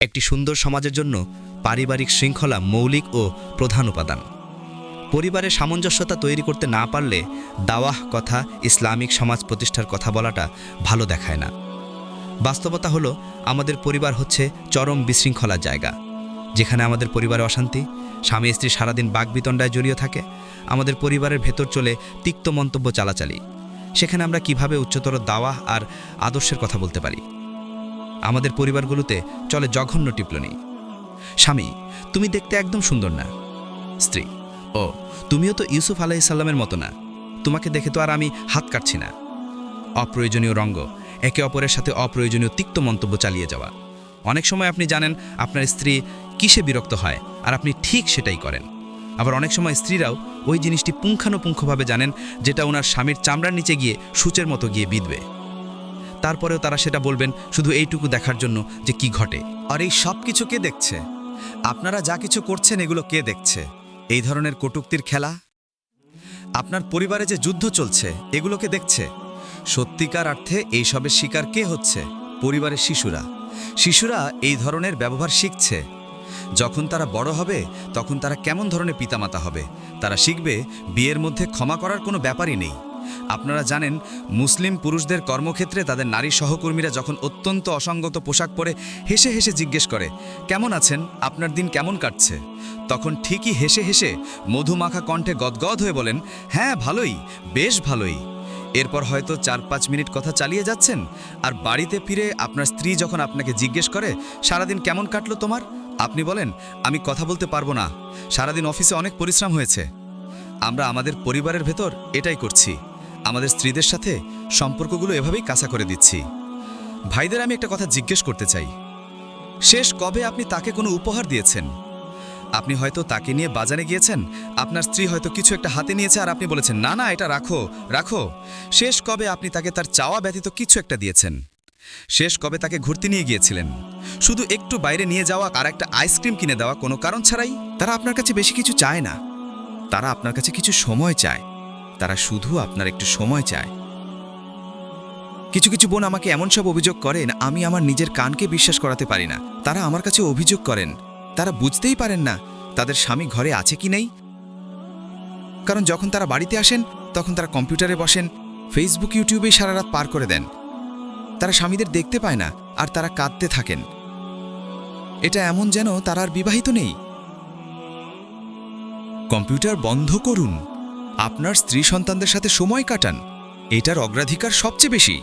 একটি সুন্দর সমাজের জন্য পারিবারিক শৃঙ্খলা মৌলিক ও প্রধান উপাদান। পরিবারের সামঞ্জস্যতা তৈরি করতে না পারলে দাওয়াহ কথা ইসলামিক সমাজ প্রতিষ্ঠার কথা বলাটা ভালো দেখায় না। বাস্তবতা হলো, আমাদের পরিবার হচ্ছে চরম বিশৃঙ্খলার জায়গা। যেখানে আমাদের পরিবারে অশান্তি, স্বামী স্ত্রী সারাদিন বাগবিতণ্ডায় জড়িয়ে থাকে, আমাদের পরিবারের ভেতর চলে তিক্ত মন্তব্য চালাচালি। সেখানে আমরা কীভাবে উচ্চতর দাওয়াহ আর আদর্শের কথা বলতে পারি? আমাদের পরিবারগুলোতে চলে জঘন্য টিপলনি। স্বামী, তুমি দেখতে একদম সুন্দর না। স্ত্রী, ও, তুমিও তো ইউসুফ আলাইসাল্লামের মতো না। তোমাকে দেখে তো আর আমি হাত কাটছি না। অপ্রয়োজনীয় রঙ্গ, একে অপরের সাথে অপ্রয়োজনীয় তিক্ত মন্তব্য চালিয়ে যাওয়া। অনেক সময় আপনি জানেন, আপনার স্ত্রী কিসে বিরক্ত হয়, আর আপনি ঠিক সেটাই করেন। আবার অনেক সময় স্ত্রীরাও ওই জিনিসটি পুঙ্খানুপুঙ্খভাবে জানেন, যেটা ওনার স্বামীর চামড়ার নিচে গিয়ে সূচের মতো গিয়ে বিঁধবে। তারপরেও তারা সেটা বলবেন শুধু এইটুকু দেখার জন্য যে কি ঘটে। আর এই সব কিছু কে দেখছে? আপনারা যা কিছু করছেন এগুলো কে দেখছে? এই ধরনের কটুক্তির খেলা? আপনার পরিবারে যে যুদ্ধ চলছে এগুলোকে দেখছে? সত্যিকার অর্থে এইসবের শিকার কে হচ্ছে? পরিবারের শিশুরা। শিশুরা এই ধরনের ব্যবহার শিখছে। যখন তারা বড় হবে, তখন তারা কেমন ধরনের পিতামাতা হবে? তারা শিখবে, বিয়ের মধ্যে ক্ষমা করার কোনো ব্যাপারই নেই। আপনারা জানেন, মুসলিম পুরুষদের কর্মক্ষেত্রে তাদের নারী সহকর্মীরা যখন অত্যন্ত অসঙ্গত পোশাক পরে হেসে হেসে জিজ্ঞেস করে, কেমন আছেন? আপনার দিন কেমন কাটছে? তখন ঠিকই হেসে হেসে মধুমাখা কণ্ঠে গদগদ হয়ে বলেন হ্যাঁ ভালোই, বেশ ভালোই। এরপর হয়তো চার পাঁচ মিনিট কথা চালিয়ে যাচ্ছেন, আর বাড়িতে ফিরে আপনার স্ত্রী যখন আপনাকে জিজ্ঞেস করে, সারাদিন কেমন কাটলো তোমার? আপনি বলেন, আমি কথা বলতে পারব না। সারাদিন অফিসে অনেক পরিশ্রম হয়েছে। আমরা আমাদের পরিবারের ভেতর এটাই করছি। আমাদের স্ত্রীদের সাথে সম্পর্কগুলো এভাবেই কাঁচা করে দিচ্ছি। ভাইদের আমি একটা কথা জিজ্ঞেস করতে চাই। শেষ কবে আপনি তাকে কোনো উপহার দিয়েছেন? আপনি হয়তো তাকে নিয়ে বাজারে গিয়েছেন, আপনার স্ত্রী হয়তো কিছু একটা হাতে নিয়েছে আর আপনি বলেছেন, না না, এটা রাখো রাখো। শেষ কবে আপনি তাকে তার চাওয়া ব্যতীত কিছু একটা দিয়েছেন? শেষ কবে তাকে ঘুরতে নিয়ে গিয়েছিলেন? শুধু একটু বাইরে নিয়ে যাওয়া আর একটা আইসক্রিম কিনে দেওয়া কোনো কারণ ছাড়াই? তারা আপনার কাছে বেশি কিছু চায় না। তারা আপনার কাছে কিছু সময় চায়। তারা শুধু আপনার একটু সময় চায়। কিছু কিছু বোন আমাকে এমন সব অভিযোগ করেন, আমি আমার নিজের কানকে বিশ্বাস করাতে পারি না। তারা আমার কাছে অভিযোগ করেন। তারা বুঝতেই পারেন না, তাদের স্বামী ঘরে আছে কি নেই। কারণ যখন তারা বাড়িতে আসেন, তখন তারা কম্পিউটারে বসেন ফেসবুক ইউটিউবে সারা রাত পার করে দেন। তারা স্বামীদের দেখতে পায় না, আর তারা কাঁদতে থাকেন। এটা এমন যেন তারা আর বিবাহিত নেই। কম্পিউটার বন্ধ করুন। আপনার স্ত্রী সন্তানদের সাথে সময় কাটান। এটার অগ্রাধিকার সবচেয়ে বেশি।